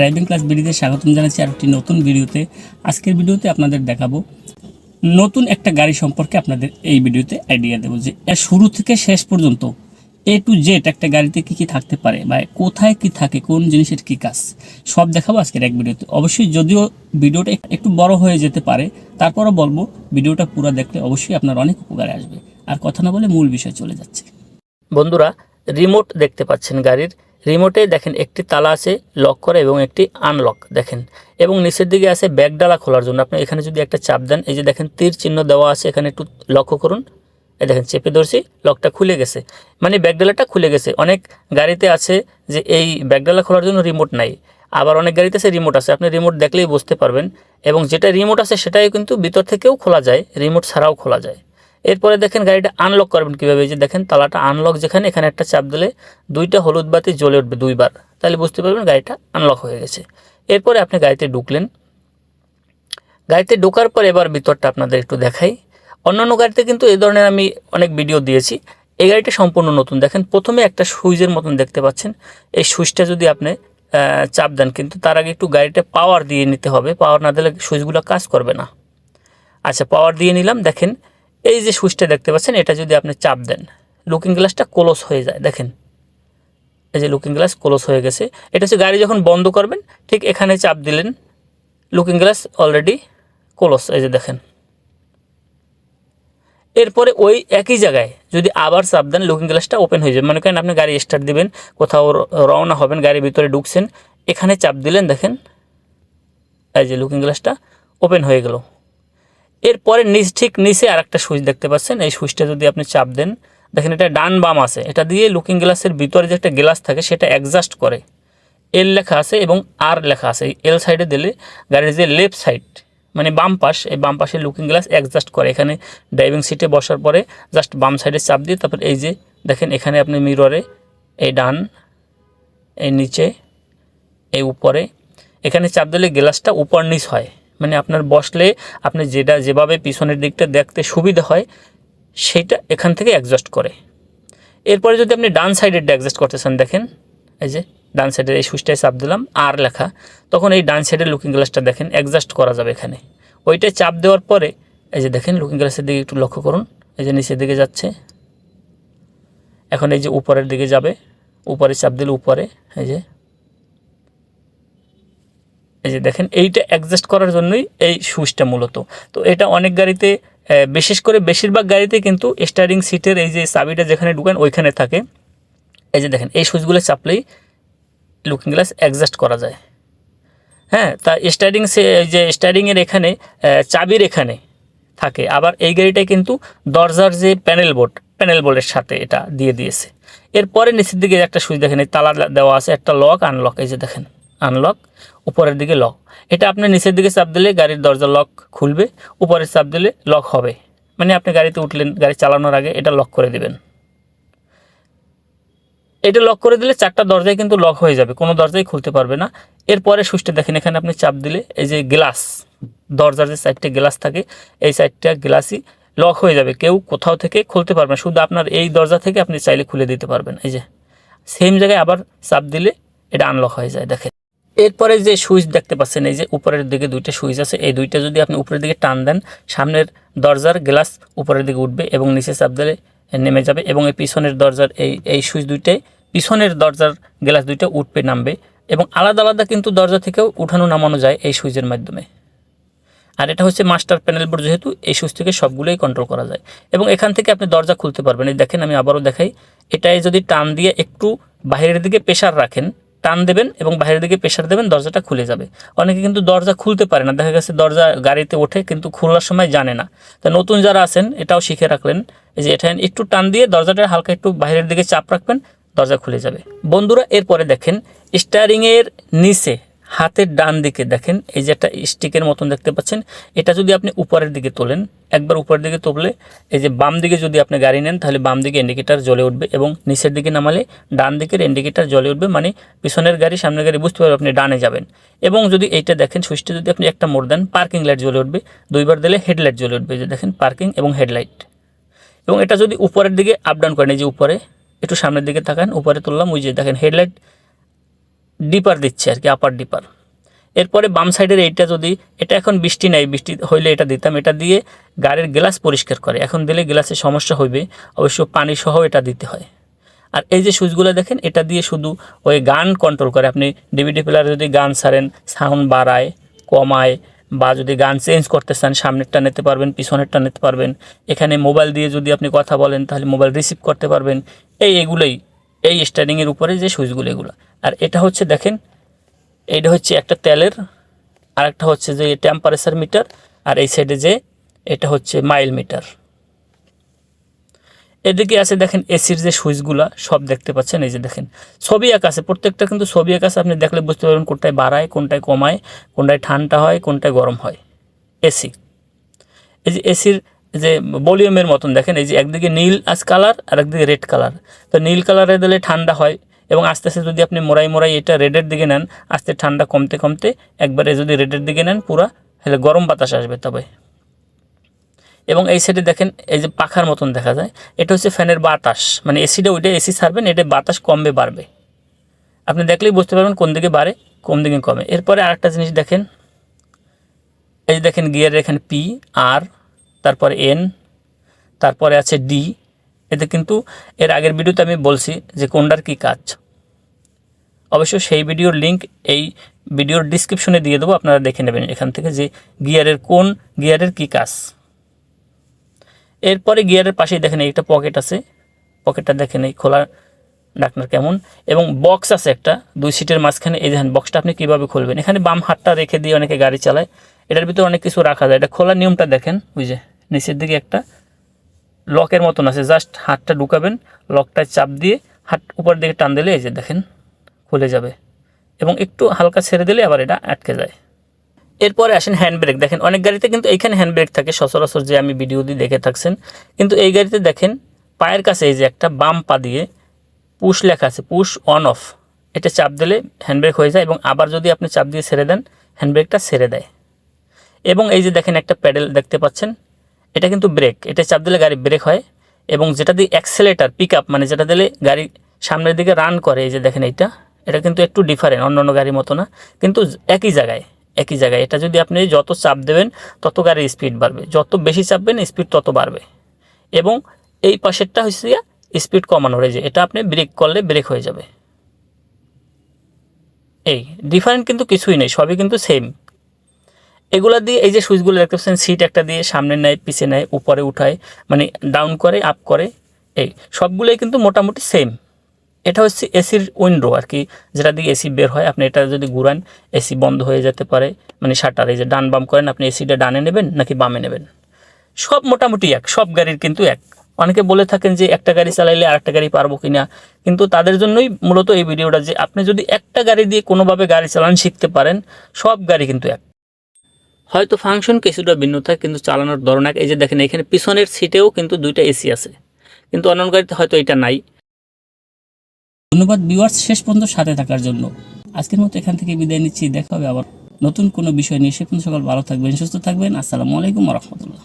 Driving class ভিডিওতে স্বাগতম জানাচ্ছি আর একটি নতুন ভিডিওতে। আজকের ভিডিওতে আপনাদের দেখাবো নতুন একটা গাড়ি সম্পর্কে আপনাদের এই ভিডিওতে আইডিয়া দেবো যে, এর শুরু থেকে শেষ পর্যন্ত এ টু জেড একটা গাড়িতে কি কি থাকতে পারে বা কোথায় কি থাকে, কোন জিনিসের কি কাজ, সব দেখাবো আজকের এক ভিডিওতে। অবশ্যই যদিও ভিডিওটা একটু বড় হয়ে যেতে পারে, তারপরও বলব, ভিডিওটা পুরো দেখলে অবশ্যই আপনার অনেক উপকারে আসবে। আর কথা না বলে মূল বিষয় চলে যাচ্ছে। বন্ধুরা রিমোট দেখতে পাচ্ছেন গাড়ির। রিমোটে দেখেন একটি তালা আছে লক করা এবং একটি আনলক দেখেন। এবং নিচের দিকে আছে ব্যাগ ডালা খোলার জন্য। আপনি এখানে যদি একটা চাপ দেন, এই যে দেখেন তীর চিহ্ন দেওয়া আছে, এখানে একটু লক্ষ্য করুন। এই দেখেন চেপে ধরছি লকটা খুলে গেছে। মানে ব্যাগডালাটা খুলে গেছে। অনেক গাড়িতে আছে যে এই ব্যাগডালা খোলার জন্য রিমোট নাই। আবার অনেক গাড়িতে আছে রিমোট আছে। আপনি রিমোট দেখলেই বুঝতে পারবেন। এবং যেটা রিমোট আছে, সেটাই কিন্তু ভিতর থেকেও খোলা যায়। রিমোট ছাড়াও খোলা যায়। এরপরে দেখেন গাড়িটা আনলক করবেন কীভাবে? যে দেখেন তালাটা আনলক যেখানে, এখানে একটা চাপ দিলে দুইটা হলুদ বাতি জ্বলে উঠবে দুইবার। তাহলে বুঝতে পারবেন গাড়িটা আনলক হয়ে গেছে। এরপরে আপনি গাড়িতে ঢুকলেন। গাড়িতে ঢোকার পর এবার ভিতরটা আপনাদের একটু দেখাই। অন্যান্য গাড়িতে কিন্তু এই ধরনের আমি অনেক ভিডিও দিয়েছি। এই গাড়িটা সম্পূর্ণ নতুন। দেখেন প্রথমে একটা সুইচের মতন দেখতে পাচ্ছেন। এই সুইচটা যদি আপনি চাপ দেন কিন্তু তার আগে একটু গাড়িটা পাওয়ার দিয়ে নিতে হবে। পাওয়ার না দিলে সুইচগুলো কাজ করবে না। আচ্ছা পাওয়ার দিয়ে নিলাম। দেখেন এই যে সুইচটা দেখতে পাচ্ছেন, এটা যদি আপনি চাপ দেন লুকিং গ্লাসটা ক্লোজ হয়ে যায়, দেখেন। এই যে লুকিং গ্লাস ক্লোজ হয়ে গেছে। এটা হচ্ছে গাড়ি যখন বন্ধ করবেন, ঠিক এখানে চাপ দিলেন লুকিং গ্লাস অলরেডি ক্লোজ এই যে দেখেন। এরপরে ওই একই জায়গায় যদি আবার চাপ দেন লুকিং গ্লাসটা ওপেন হয়ে যাবে। মনে করেন আপনি গাড়ি স্টার্ট দিবেন, কোথাও রওনা হবেন, গাড়ির ভিতরে ঢুকছেন, এখানে চাপ দিলেন, দেখেন, এই যে লুকিং গ্লাসটা ওপেন হয়ে গেল। এরপরে নিচ ঠিক নিচে আর একটা সুইচ দেখতে পাচ্ছেন। এই সুইচটা যদি আপনি চাপ দেন, দেখেন এটা ডান বাম আছে। এটা দিয়ে লুকিং গ্লাসের ভিতরে যে একটা গ্লাস থাকে, সেটা অ্যাডজাস্ট করে। এল লেখা আছে এবং আর লেখা আছে। এই এল সাইডে দিলে গাড়ির যে লেফট সাইড মানে বাম পাশ, এই বাম পাশে লুকিং গ্লাস অ্যাডজাস্ট করে। এখানে ড্রাইভিং সিটে বসার পরে জাস্ট বাম সাইডে চাপ দিয়ে তারপর এই যে দেখেন, এখানে আপনি মিররে এই ডান, এই নিচে, এই উপরে, এখানে চাপ দিলে গ্লাসটা উপর নিচ হয়। মানে আপনার বসলে আপনি যেটা, যেভাবে পিছনের দিকটা দেখতে সুবিধা হয় সেইটা এখান থেকে অ্যাডজাস্ট করে। এরপরে যদি আপনি ডান সাইডেরটা অ্যাডজাস্ট করতে চান, দেখেন, এই যে ডান সাইডের এই সুইচটায় চাপ দিলাম, আর লেখা, তখন এই ডান সাইডের লুকিং গ্লাসটা দেখেন অ্যাডজাস্ট করা যাবে এখানে। ওইটায় চাপ দেওয়ার পরে, এই যে দেখেন লুকিং গ্লাসের দিকে একটু লক্ষ্য করুন, এই যে নিচের দিকে যাচ্ছে। এখন এই যে উপরের দিকে যাবে, উপরে চাপ দিলে উপরে, এই যে এই যে দেখেন, এইটা অ্যাডজাস্ট করার জন্যই এই সুইচটা মূলত। তো এটা অনেক গাড়িতে বিশেষ করে বেশিরভাগ গাড়িতে কিন্তু স্টারিং সিটের এই যে চাবিটা যেখানে ঢুকেন, ওইখানে থাকে। এই যে দেখেন, এই সুইচগুলো চাপলেই লুকিং গ্লাস অ্যাডজাস্ট করা যায়। হ্যাঁ তা স্টারিং যে স্টারিংয়ের এখানে চাবির এখানে থাকে। আবার এই গাড়িটায় কিন্তু দরজার যে প্যানেল বোর্ড প্যানেল বোর্ডের সাথে এটা দিয়ে দিয়েছে। এরপরে নিচের দিকে একটা সুইচ দেখেন, এই তালা দেওয়া আছে, একটা লক আনলক এই যে দেখেন আনলক উপরের দিকে লক এটা আপনি নিচের দিকে চাপ দিলে গাড়ির দরজা লক খুলবে, উপরের চাপ দিলে লক হবে। মানে আপনি গাড়িতে উঠলেন, গাড়ি চালানোর আগে এটা লক করে দিবেন। এটা লক করে দিলে চারটা দরজায় কিন্তু লক হয়ে যাবে, কোনো দরজাই খুলতে পারবে না। এরপরে সুইচটা দেখেন, এখানে আপনি চাপ দিলে এই যে গ্লাস দরজার যে সাইডটা গ্লাস থাকে, এই সাইডটা গ্লাসই লক হয়ে যাবে। কেউ কোথাও থেকে খুলতে পারবে না, শুধু আপনার এই দরজা থেকে আপনি চাইলে খুলে দিতে পারবেন। এই যে সেম জায়গায় আবার চাপ দিলে এটা আনলক হয়ে যায়, দেখেন। এরপরে যে সুইচ দেখতে পাচ্ছেন, এই যে উপরের দিকে দুইটা সুইচ আছে, এই দুইটা যদি আপনি উপরের দিকে টান দেন, সামনের দরজার গ্লাস উপরের দিকে উঠবে এবং নিচে চাপ দিলে নেমে যাবে এবং এই পিছনের দরজার এই এই সুইচ দুইটাই পিছনের দরজার গ্লাস দুইটা উঠবে, নামবে এবং আলাদা আলাদা কিন্তু দরজা থেকেও উঠানো নামানো যায় এই সুইচের মাধ্যমে। আর এটা হচ্ছে মাস্টার প্যানেল বোর্ড যেহেতু, এই সুইচ থেকে সবগুলোই কন্ট্রোল করা যায় এবং এখান থেকে আপনি দরজা খুলতে পারবেন। এই দেখেন, আমি আবারও দেখাই, এটাই যদি টান দিয়ে একটু বাইরের দিকে প্রেশার রাখেন টান দেবেন এবং বাইরের দিকে প্রেশার দেবেন, দরজাটা খুলে যাবে। অনেকে কিন্তু দরজা খুলতে পারে না। দেখা গেছে দরজা গাড়িতে ওঠে, কিন্তু খোলার সময় জানে না। তা নতুন যারা আছেন, এটাও শিখে রাখলেন এই যে এটা একটু টান দিয়ে দরজাটা হালকা একটু বাইরের দিকে চাপ রাখবেন, দরজা খুলে যাবে। বন্ধুরা, এরপরে দেখেন স্টারিংয়ের নিচে হাতের ডান দিকে দেখেন, এই যে একটা স্টিকের মতন দেখতে পাচ্ছেন, এটা যদি আপনি উপরের দিকে তোলেন, একবার উপরের দিকে তুললে এই যে বাম দিকে যদি আপনি গাড়ি নেন, তাহলে বাম দিকে ইন্ডিকেটার জ্বলে উঠবে এবং নিচের দিকে নামালে ডান দিকের ইন্ডিকেটার জ্বলে উঠবে মানে পিছনের গাড়ি, সামনের গাড়ি বুঝতে পারবে আপনি ডানে যাবেন। এবং যদি এইটা দেখেন, সুইচটা যদি আপনি একটা মোড় দেন পার্কিং লাইট জ্বলে উঠবে, দুইবার দিলে হেডলাইট জ্বলে উঠবে, যে দেখেন পার্কিং এবং হেডলাইট এবং এটা যদি উপরের দিকে আপ ডাউন করেন, এই যে উপরে, একটু সামনের দিকে তাকান, উপরে তুললাম, ওই যে দেখেন হেডলাইট ডিপার দিচ্ছে আর কি আপার ডিপার এরপরে বাম সাইডের এইটা যদি, এটা এখন বৃষ্টি নাই, বৃষ্টি হইলে এটা দিতাম, এটা দিয়ে গাড়ির গ্লাস পরিষ্কার করে। এখন দিলে গ্লাসের সমস্যা হইবে, অবশ্য পানি সহ এটা দিতে হয়। আর এই যে সুইচগুলো দেখেন, এটা দিয়ে শুধু ওই গান কন্ট্রোল করে। আপনি ডিভিডি প্লেয়ারে যদি গান ছাড়েন সাউন্ড বাড়ায়, কমায়, বা যদি গান চেঞ্জ করতে চান, সামনেরটা নিতে পারবেন, পিছনেরটা নিতে পারবেন। এখানে মোবাইল দিয়ে যদি আপনি কথা বলেন, তাহলে মোবাইল রিসিভ করতে পারবেন। এই এগুলোই এই স্টারিংয়ের উপরে যে সুইচগুলো এগুলো। আর এটা হচ্ছে দেখেন এটা হচ্ছে একটা তেলের আর একটা হচ্ছে যে টেম্পারেচার মিটার আর এই সাইডে যে এটা হচ্ছে মাইল মিটার এদিকে আছে দেখেন এসির যে সুইচগুলা সব দেখতে পাচ্ছেন, এই যে দেখেন। ছবি আঁকা আছে, প্রত্যেকটা কিন্তু ছবি আঁকা আছে, আপনি দেখলে বুঝতে পারবেন কোনটায় বাড়ায়, কোনটায় কমায়, কোনটায় ঠান্ডা হয়, কোনটায় গরম হয়। এসি এই যে এসির যে ভলিউমের মতন, দেখেন এই যে একদিকে নীল আজ কালার আর একদিকে রেড কালার। তো নীল কালারে দিলে ঠান্ডা হয় এবং আস্তে আস্তে যদি আপনি মোড়াই মোড়াই এটা রেডের দিকে নেন, আস্তে ঠান্ডা কমতে কমতে একবারে যদি রেডের দিকে নেন, পুরা তাহলে গরম বাতাস আসবে তবে। এবং এই সাইডে দেখেন এই যে পাখার মতন দেখা যায়, এটা হচ্ছে ফ্যানের বাতাস। মানে এসিটা ওইটা এসি ছাড়বেন এটা বাতাস কমবে, বাড়বে। আপনি দেখলেই বুঝতে পারবেন কোন দিকে বাড়ে, কোন দিকে কমে। এরপরে আরেকটা জিনিস দেখেন, এই যে দেখেন গিয়ারের এখানে পি আর তারপরে এন, তারপরে আছে ডি। এতে কিন্তু এর আগের ভিডিওতে আমি বলছি যে কোনটার কী কাজ। অবশ্য সেই ভিডিওর লিংক এই ভিডিওর ডিসক্রিপশনে দিয়ে দেবো, আপনারা দেখে নেবেন এখান থেকে যে গিয়ারের কোন, গিয়ারের কী কাজ। এরপরে গিয়ারের পাশেই দেখেন একটা পকেট আছে। পকেটটা দেখেন এই খোলা ডাকনার কেমন। এবং বক্স আছে একটা, দুই সিটের মাঝখানে। এই দেখেন, বক্সটা আপনি কীভাবে খুলবেন? এখানে বাম হাতটা রেখে দিয়ে অনেকে গাড়ি চালায়। এটার ভিতরে অনেক কিছু রাখা যায়। এটা খোলার নিয়মটা দেখেন, ওই যে। নিচের দিকে একটা লকের মতন আছে। জাস্ট হাতটা ঢুকাবেন, লকটায় চাপ দিয়ে হাত উপর দিকে টান দিলে এই যে দেখেন খুলে যাবে। এবং একটু হালকা ছেড়ে দিলে আবার এটা আটকে যায়। এরপরে আসেন হ্যান্ড ব্রেক। দেখেন অনেক গাড়িতে কিন্তু এইখানে হ্যান্ড ব্রেক থাকে, সচরাচর যে আমি ভিডিও দিয়ে দেখে থাকছেন। কিন্তু এই গাড়িতে দেখেন পায়ের কাছে এই যে একটা বাম পা দিয়ে পুশ লেখা আছে, পুশ অন অফ। এটা চাপ দিলে হ্যান্ড ব্রেক হয়ে যায় এবং আবার যদি আপনি চাপ দিয়ে ছেড়ে দেন, হ্যান্ড ব্রেকটা ছেড়ে দেয়। এবং এই যে দেখেন একটা প্যাডেল দেখতে পাচ্ছেন এটা কিন্তু ব্রেক এটা চাপ দিলে গাড়ি ব্রেক হয় এবং যেটা দিয়ে অ্যাক্সেলেটার পিক আপ মানে যেটা দিলে গাড়ি সামনের দিকে রান করে, এই যে দেখেন এইটা, এটা কিন্তু একটু ডিফারেন্ট অন্য অন্য গাড়ির মতো না। কিন্তু একই জায়গায় একই জায়গায়, এটা যদি আপনি যত চাপ দেবেন, তত গাড়ির স্পিড বাড়বে। যত বেশি চাপবেন স্পিড তত বাড়বে। এবং এই পাশেরটা হচ্ছে স্পিড কমানোর, এই যে এটা আপনি ব্রেক করলে ব্রেক হয়ে যাবে। এই ডিফারেন্ট কিন্তু কিছুই নেই, সবই কিন্তু সেম এগুলা দিয়ে এই যে সুইচগুলো দেখতে পাচ্ছেন সিট একটা দিয়ে সামনে নেয়, পিছে নেয়, উপরে উঠায় মানে ডাউন করে আপ করে, এই সবগুলোই কিন্তু মোটামুটি সেম এটা হচ্ছে এসির উইন্ডো আর কি যেটা দিয়ে এসি বের হয়। আপনি এটা যদি ঘুরান, এসি বন্ধ হয়ে যেতে পারে মানে শাটার এই যে ডান বাম করেন, আপনি এসিটা ডানে নেবেন নাকি বামে নেবেন? সব মোটামুটি এক, সব গাড়ির কিন্তু এক। অনেকে বলে থাকেন যে একটা গাড়ি চালাইলে আরেকটা গাড়ি পারব কিনা, কিন্তু তাদের জন্যই মূলত এই ভিডিওটা যে আপনি যদি একটা গাড়ি দিয়ে কোনোভাবে গাড়ি চালান, শিখতে পারেন, সব গাড়ি কিন্তু এক। হয়তো ফাংশন কিছুটা ভিন্ন থাকে, কিন্তু চালানোর ধরন এক। এই যে দেখেন, এখানে পিছনের সিটেও কিন্তু দুইটা এসি আছে। কিন্তু অন্যান্য গাড়িতে হয়তো এটা নাই। ধন্যবাদ ভিউয়ার্স শেষ পর্যন্ত সাথে থাকার জন্য। আজকের মতো এখান থেকে বিদায় নিচ্ছি। দেখা হবে আবার নতুন কোনো বিষয় নিয়ে। সে পর্যন্ত সকাল ভালো থাকবেন, সুস্থ থাকবেন। আসসালামু আলাইকুম রহমতুল্লাহ।